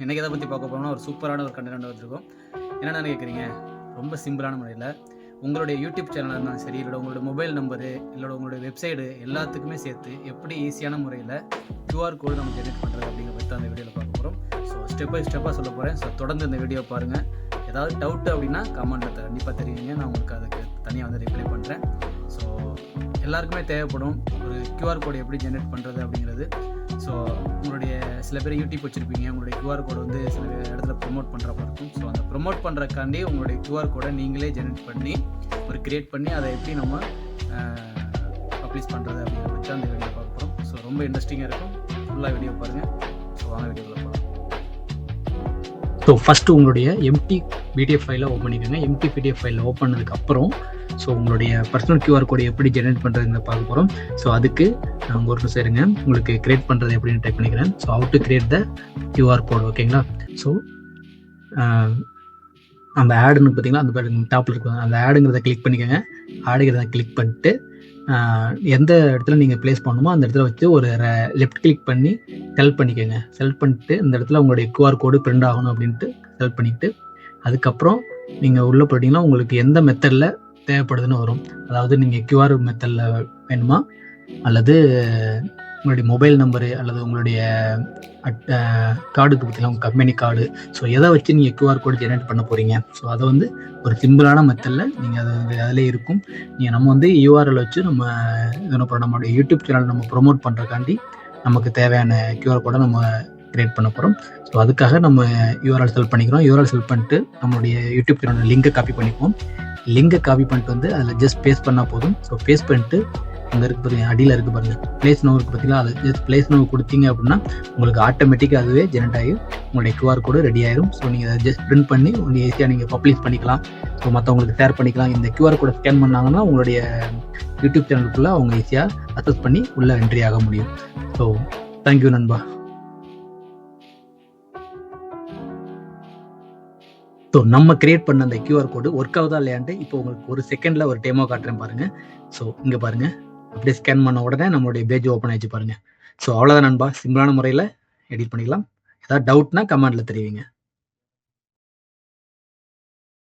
இன்றைக்கி எதை பற்றி பார்க்க போனோம்னா ஒரு சூப்பரான ஒரு கண்டென்ட் வச்சுருக்கோம் என்னென்னு கேட்குறீங்க ரொம்ப சிம்பிளான முறையில். உங்களுடைய யூடியூப் சேனலாக இருந்தாலும் சரி இல்லை உங்களோட மொபைல் நம்பரு இல்லை உங்களுடைய வெப்சைடு எல்லாத்துக்குமே சேர்த்து எப்படி ஈஸியான முறையில் க்யூஆர் கோடு நம்ம ஜென்ரேட் பண்ணுறது அப்படிங்கிற பற்றி அந்த வீடியோவில் பார்க்க போகிறோம் ஸோ ஸ்டெப் பை ஸ்டெப்பாக சொல்ல போகிறேன் ஸோ தொடர்ந்து இந்த வீடியோ பாருங்கள் ஏதாவது டவுட்டு அப்படின்னா கமெண்ட்டில் கண்டிப்பாக தெரியுங்க நான் உங்களுக்கு அதுக்கு தனியாக வந்து ரிப்ளை பண்ணுறேன் ஸோ எல்லாருக்குமே தேவைப்படும் ஒரு க்யூஆர் கோடு எப்படி ஜென்ரேட் பண்ணுறது அப்படிங்கிறது. ஸோ உங்களுடைய சில பேர் யூடியூப் வச்சுருப்பீங்க. உங்களுடைய கியூஆர் கோடு வந்து சில இடத்துல ப்ரொமோட் பண்ணுறப்ப இருக்கும். ஸோ அந்த ப்ரொமோட் பண்ணுறக்காண்டி உங்களுடைய கியூஆர் கோடை நீங்களே ஜென்ரேட் பண்ணி ஒரு கிரியேட் பண்ணி அதை எப்படி நம்ம பப்ளிஷ் பண்ணுறது அப்படிங்கிற பற்றி அந்த வீடியோ பார்க்க போகிறோம் ஸோ ரொம்ப இன்ட்ரெஸ்டிங்காக இருக்கும். ஃபுல்லாக வீடியோ பாருங்கள் ஸோ வாங்க வீடியோவில் போகலாம் ஸோ ஃபஸ்ட்டு உங்களுடைய எம்டி பிடிஎஃப் ஃபைலை ஓப்பன் பண்ணிக்கோங்க. எம்டி பிடிஎஃப் ஃபைலில் ஓப்பன் பண்ணதுக்கப்புறம் ஸோ உங்களுடைய பர்சனல் கியூஆர் கோடை எப்படி ஜெனரேட் பண்ணுறதுன்னு பார்க்க போகிறோம் ஸோ அதுக்கு நான் ஒரு நிமிஷம் இருங்க உங்களுக்கு கிரியேட் பண்ணுறது எப்படின்னு டைப் பண்ணிக்கிறேன். So how to create the QR code ஓகேங்களா ஸோ அந்த ஆடுன்னு பார்த்தீங்கன்னா அந்த டாப்பில் இருக்கும் அந்த ஆடுங்கிறத கிளிக் பண்ணிக்கோங்க. ஆடுங்கிறத கிளிக் பண்ணிட்டு எந்த இடத்துல நீங்கள் ப்ளேஸ் பண்ணணுமோ அந்த இடத்துல வச்சு ஒரு லெஃப்ட் கிளிக் பண்ணி செலக்ட் பண்ணிக்கோங்க. செலக்ட் பண்ணிட்டு இந்த இடத்துல உங்களுடைய கியூஆர் கோடு பிரிண்ட் ஆகணும் அப்படின்ட்டு செலக்ட் பண்ணிக்கிட்டு அதுக்கப்புறம் நீங்கள் உள்ளே போயிட்டீங்கன்னா உங்களுக்கு எந்த மெத்தடில் தேவைப்படுதுன்னு வரும். அதாவது நீங்கள் கியூஆர் மெத்தடில் வேணுமா? அல்லது உங்களுடைய மொபைல் நம்பரு அல்லது உங்களுடைய அட் கார்டுக்கு பற்றிலாம் உங்கள் கம்பெனி கார்டு ஸோ எதை வச்சு நீங்கள் கியூஆர் கோடு ஜெனரேட் பண்ண போகிறீங்க ஸோ அதை வந்து ஒரு சிம்பிளான மெத்தடில் நீங்கள் அது வந்து அதிலே இருக்கும். நீங்கள் நம்ம வந்து யூஆர்எல் வச்சு நம்ம இது என்ன நம்மளுடைய யூடியூப் சேனல் நம்ம ப்ரொமோட் பண்ணுறக்காண்டி நமக்கு தேவையான கியூஆர் கோடை நம்ம கிரியேட் பண்ண போகிறோம் ஸோ அதுக்காக நம்ம யூஆர்எல் செல் பண்ணிக்கிறோம். யூஆர்எல் செல் பண்ணிட்டு நம்மளுடைய யூடியூப் சேனல் லிங்கை காப்பி பண்ணிப்போம் லிங்கை காப்பி பண்ணிட்டு வந்து அதில் ஜஸ்ட் பேஸ்ட் பண்ணால் போதும். ஸோ பேஸ்ட் பண்ணிட்டு அங்கே இருக்கு பாருங்க அடியில் இருக்குது பாருங்கள் பிளேஸ் நோ இருக்குது பார்த்தீங்களா அது ஜஸ்ட் பிளேஸ் நோ கொடுத்தீங்க அப்படின்னா உங்களுக்கு ஆட்டோமேட்டிக்காக அதுவே ஜெனரேட் ஆகி உங்களுடைய கியூஆர் கோடு ரெடி ஆயிரும். ஸோ நீங்கள் அதை ஜஸ்ட் பிரிண்ட் பண்ணி உங்களுக்கு ஈஸியாக நீங்கள் பப்ளிஷ் பண்ணிக்கலாம். ஸோ மற்றவங்களுக்கு ஷேர் பண்ணிக்கலாம். இந்த கியூஆர் கோடை ஸ்கேன் பண்ணாங்கன்னா உங்களுடைய யூடியூப் சேனலுக்குள்ளே அவங்க ஈஸியாக அக்சஸ் பண்ணி உள்ளே என்ட்ரி ஆக முடியும். ஸோ தேங்க்யூ நண்பா. ஸோ நம்ம கிரியேட் பண்ண அந்த கியூஆர் கோடு ஒர்க் ஆகுதா இல்லையான்ட்டு இப்போ உங்களுக்கு ஒரு செகண்டில் ஒரு டெமோ காட்டுறேன் பாருங்க. ஸோ இங்கே பாருங்க. அப்படியே ஸ்கேன் பண்ண உடனே நம்மளுடைய பேஜ் ஓப்பன் ஆயிடுச்சு பாருங்க. ஸோ அவ்வளோதான் நண்பா. சிம்பிளான முறையில் எடிட் பண்ணிக்கலாம். ஏதாவது டவுட்னா கமெண்ட்டில் தெரிவிங்க.